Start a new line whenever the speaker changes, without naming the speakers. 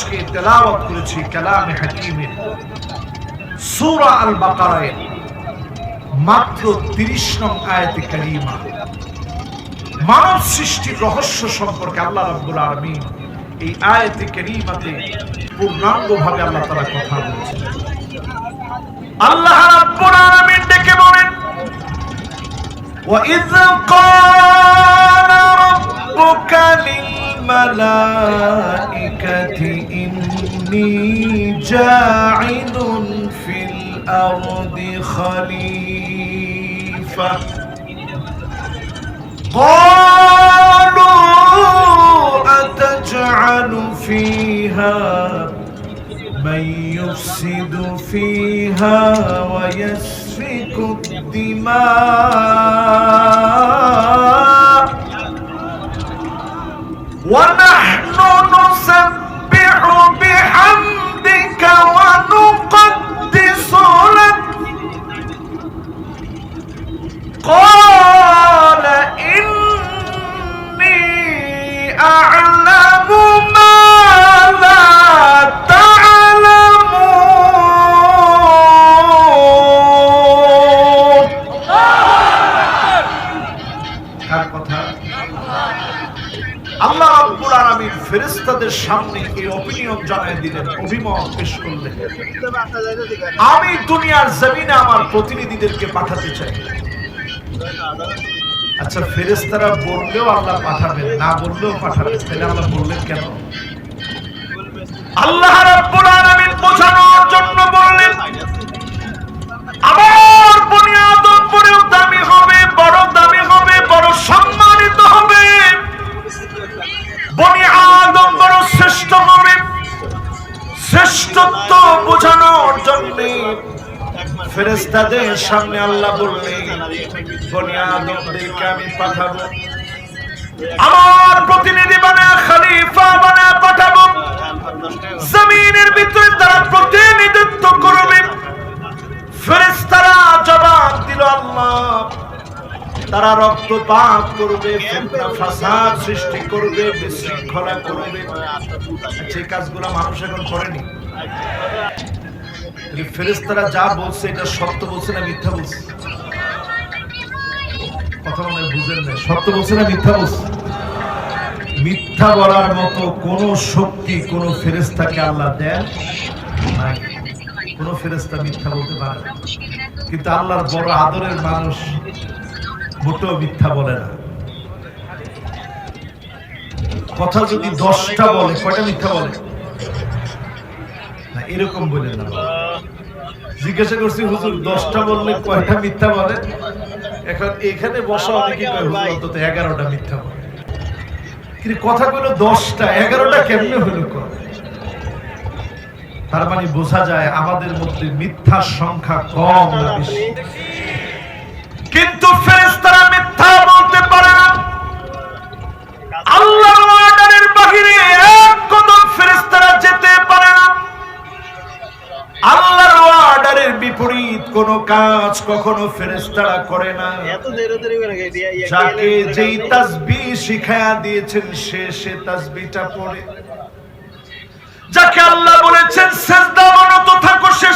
আজকে তেলাওয়াত করেছি কালামে হাকিমের সূরা আল বাকারায় মাত্র 30 নং আয়াতে কারিমা। মানব সৃষ্টির রহস্য সম্পর্কে আল্লাহ রাব্বুল আলামিন এই আয়াতে কারিমাতে পূর্ণাঙ্গভাবে আল্লাহ তাআলা কথা বলেছেন। আল্লাহ রাব্বুল আলামিন ডেকে বলেন, ওয়া ইয ক্বালা রাব্বুকা লিল للملائكة إني جاعل في الأرض خليفة. قالوا أتجعل فيها من يفسد فيها ويسفك الدماء؟ ونحن نسبح بحمدك ونقدس لك. قال إني أعلم ما لا تعلمون. الله أكبر. আল্লাহ রাব্বুল আলামিন ফেরেশতাদের সামনে এই অপিনিয়ন জানাই দিলেন, অভিমত পেশ করলেন। আমি দুনিয়ার জমিনে আমার প্রতিনিধিদেরকে পাঠাতে চাই। আচ্ছা ফেরেশতারা বললেও আল্লাহ পাঠাবেন, না বললেও পাঠাবেন, তাহলে আল্লাহ বললেন কেন? আল্লাহ রাব্বুল আলামিন বোঝানোর শ্রেষ্ঠত্ব বোঝানোর জন্য ফেরেস্তাদের সামনে আল্লাহ বললেন আমি পাঠাবো। আমার প্রতিনিধি খলিফা পাঠাবো। জমিনের ভিতরে তারা প্রতিনিধিত্ব করবে। ফেরেশতারা জবাব দিল, আল্লাহ, তারা করবে ফাসাদ সৃষ্টি করবে, বিশৃঙ্খলা করবে। সেই কাজগুলো মানুষ এখন করেনি। তাহলে ফেরেশতারা যা বলছে, এটা সত্য বলছে না মিথ্যা বলছে? আল্লাহর বড় আদরের মানুষ মোটেও মিথ্যা বলে না। কথা যদি দশটা বলে, কয়টা মিথ্যা বলে? এরকম বলে না। জিজ্ঞাসা করছি, হুজুর, দশটা বললে কয়টা মিথ্যা বলে? এখন এখানে বসা অনেকে অন্তত এগারোটা মিথ্যা বলে। কিন্তু কথা গুলো দশটা, এগারোটা কেমনে হলো কয়? তার মানে বোঝা যায় আমাদের মধ্যে মিথ্যার সংখ্যা কম কিন্তু ফেরেশতারা কোন কাজ কখনো ফেরেশতারা করে না।
এত দেরি দেরি করে গেছে
যাকে যেই তাসবিহ শিখায়া দিয়েছেন সে সে তাসবিহটা পড়ে। যাকে আল্লাহ বলেছেন সেজদা অনত থাকো সে